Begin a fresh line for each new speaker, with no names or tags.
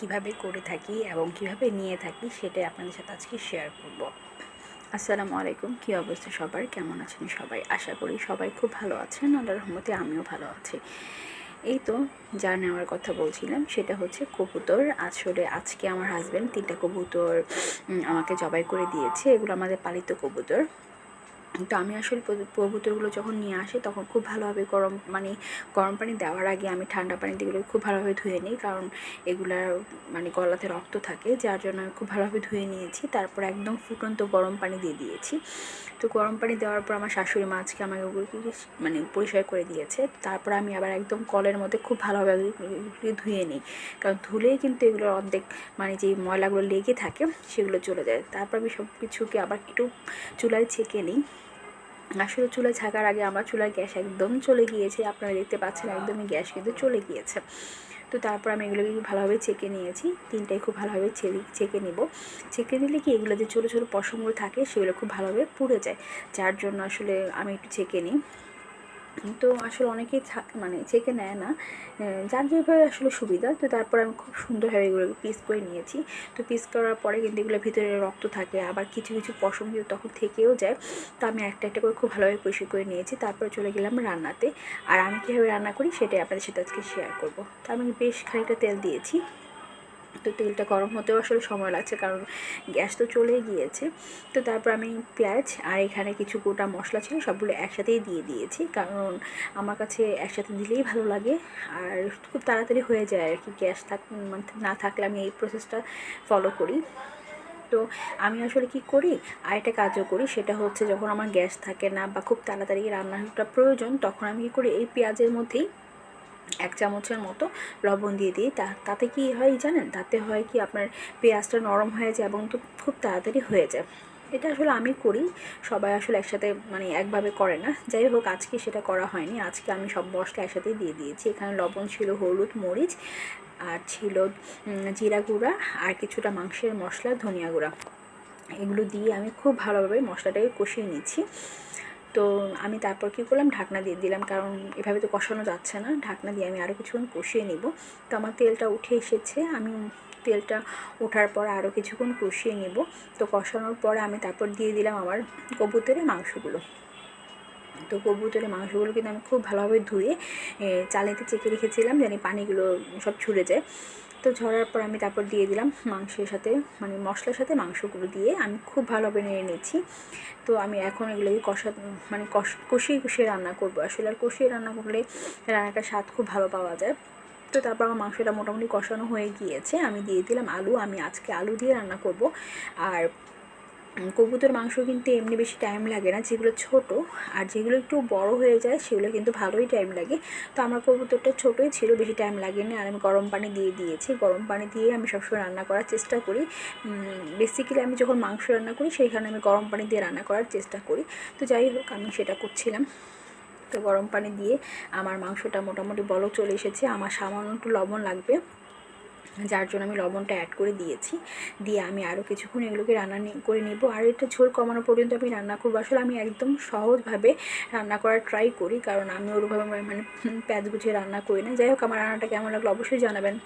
কীভাবে করে থাকি এবং কীভাবে নিয়ে থাকি সেটাই আপনাদের সাথে আজকে শেয়ার করব। আসসালামু আলাইকুম, কী অবস্থা সবার? কেমন আছেন সবাই? আশা করি সবাই খুব ভালো আছেন, আল্লাহ রহমতে আমিও ভালো আছি। এই তো যা নেওয়ার কথা বলছিলাম, সেটা হচ্ছে কবুতর। আসলে আজকে আমার হাজব্যান্ড তিনটা কবুতর আমাকে জবাই করে দিয়েছে। এগুলো আমাদের পালিত কবুতর। তো আমি আসলে কবু- কবুতরগুলো যখন নিয়ে আসি তখন খুব ভালোভাবে গরম মানে গরম পানি দেওয়ার আগে আমি ঠান্ডা পানিতে এগুলো খুব ভালোভাবে ধুয়ে নিই। কারণ এগুলার মানে গলাতে রক্ত থাকে, যার জন্য আমি খুব ভালোভাবে ধুয়ে নিয়েছি। তারপর একদম ফুটন্ত গরম পানি দিয়ে দিয়েছি। তো গরম পানি দেওয়ার পর আমার শাশুড়ি মা আজকে আমাকে ওগুলোকে মানে পরিষ্কার করে দিয়েছে। তারপর আমি আবার একদম কলের মধ্যে খুব ভালোভাবে ধুয়ে নিই। কারণ ধুলেই কিন্তু এগুলোর অর্ধেক মানে যে ময়লাগুলো লেগে থাকে সেগুলো চলে যায়। তারপর আমি সব কিছুকে আবার একটু চুলায় ছেঁকে নিই। আসলে চুলা ছাকার আগে আমার চুলার গ্যাস একদম চলে গিয়েছে। আপনারা দেখতে পাচ্ছেন একদমই গ্যাস কিন্তু চলে গিয়েছে। তো তারপর আমি এগুলোকে ভালোভাবে ছেঁকে নিয়েছি। তিনটাই খুব ভালোভাবে ছেঁকে নেব। ছেঁকে নিলে কি এগুলো যে ছোটো ছোটো পশমগুলো থাকে সেগুলো খুব ভালোভাবে পুড়ে যায়। যার জন্য আসলে আমি একটু ছেঁকে নিই। তো আসলে অনেকেই মানে ছেঁকে নেয় না। যার যেভাবে আসলে সুবিধা, তো তারপর আমি খুব সুন্দরভাবে এগুলোকে পিস করে নিয়েছি। তো পিস করার পরে কিন্তু এগুলোর ভিতরে রক্ত থাকে, আবার কিছু কিছু পশম কিন্তু তখন থেকেও যায়। তো আমি একটা একটা করে খুব ভালোভাবে পরিষ্কার করে নিয়েছি, তারপরে চলে গেলাম রান্নাতে। আর আমি কীভাবে রান্না করি, সেটাই আপনাদের সাথে আজকে শেয়ার করব। তো আমি বেশ খানিকটা তেল দিয়েছি। তো তেলটা গরম হতেও আসলে সময় লাগছে, কারণ গ্যাস তো চলেই গিয়েছে। তো তারপর আমি পেঁয়াজ আর এখানে কিছু গোটা মশলা ছিল, সবগুলো একসাথেই দিয়ে দিয়েছি, কারণ আমার কাছে একসাথে দিলেই ভালো লাগে। আর খুব তাড়াতাড়ি হয়ে যায় আর কি, গ্যাস থাক মানে না থাকলে আমি এই প্রসেসটা ফলো করি। তো আমি আসলে কি করি, আরেকটা কাজও করি, সেটা হচ্ছে যখন আমার গ্যাস থাকে না বা খুব তাড়াতাড়ি রান্নাটা প্রয়োজন, তখন আমি কী করি, এই পেঁয়াজের মধ্যেই এক চামচের মতো লবণ দিয়ে দিই। তা, তাতে কি হয় জানেন? তাতে হয় কি আপনার পেঁয়াজটা নরম হয়ে যায় এবং তো খুব তাড়াতাড়ি হয়ে যায়। এটা আসলে আমি করি, সবাই আসলে একসাথে মানে একভাবে করে না। যাই হোক, আজকে সেটা করা হয়নি। আজকে আমি সব মশলা একসাথেই দিয়ে দিয়েছি। এখানে লবণ ছিল হলুদ, মরিচ আর ছিল জিরা গুঁড়া আর কিছুটা মাংসের মশলা, ধনিয়া গুঁড়া। এগুলো দিয়ে আমি খুব ভালোভাবে মশলাটাকে কষিয়ে নিচ্ছি। তো আমি তারপর কী করলাম? ঢাকনা দিয়ে দিলাম, কারণ এভাবে তো কষানো যাচ্ছে না। ঢাকনা দিয়ে আমি আরও কিছুক্ষণ কষিয়ে নিব। তো আমার তেলটা উঠে এসেছে। আমি তেলটা ওঠার পর আরও কিছুক্ষণ কষিয়ে নেব। তো কষানোর পর আমি তারপর দিয়ে দিলাম আমার কবুতরের মাংসগুলো। তো কবুতরের মাংসগুলো কিন্তু আমি খুব ভালোভাবে ধুয়ে চালেতে চেকে রেখেছিলাম জানি পানিগুলো সব ছুড়ে যায়। তো ঝরার পর আমি তারপর দিয়ে দিলাম মাংসের সাথে মানে মশলার সাথে মাংসগুলো দিয়ে আমি খুব ভালোভাবে নেড়ে নিচ্ছি। তো আমি এখন এগুলোকে কষা মানে কষ, কষিয়ে কষিয়ে রান্না করব। আসলে আর কষিয়ে রান্না করলে রান্নাটার স্বাদ খুব ভালো পাওয়া যায়। তো তারপর আমার মাংসটা মোটামুটি কষানো হয়ে গিয়েছে। আমি দিয়ে দিলাম আলু। আমি আজকে আলু দিয়ে রান্না করব। আর কবুতর, মাংস কিন্তু এমনি বেশি টাইম লাগে না। যেগুলো ছোট আর যেগুলো একটু বড় হয়ে যায়, সেগুলো কিন্তু ভালোই টাইম লাগে। তো আমার কবুতরটা ছোটোই ছিল, বেশি টাইম লাগেনি। আর আমি গরম পানি দিয়ে দিয়েছি। গরম পানি দিয়ে আমি সবসময় রান্না করার চেষ্টা করি। বেসিক্যালি আমি যখন মাংস রান্না করি, সেইখানে আমি গরম পানি দিয়ে রান্না করার চেষ্টা করি। তো যাই হোক, আমি সেটা করছিলাম। তো গরম পানি দিয়ে আমার মাংসটা মোটামুটি বলক চলে এসেছে। আমার সামান্য একটু লবণ লাগবে। যার জন্য আমি লবণটা অ্যাড করে দিয়েছি। দিয়ে আমি আরও কিছুক্ষণ এগুলোকে রান্না করে নেব। আর এটা ঝোল কমানো পর্যন্ত আমি রান্না করব। আসলে আমি একদম সহজভাবে রান্না করার ট্রাই করি। কারণ আমি ওরকমভাবে মানে প্যাঁচ গুছিয়ে রান্না করি না। যাই হোক, আমার রান্নাটা কেমন লাগল অবশ্যই জানাবেন।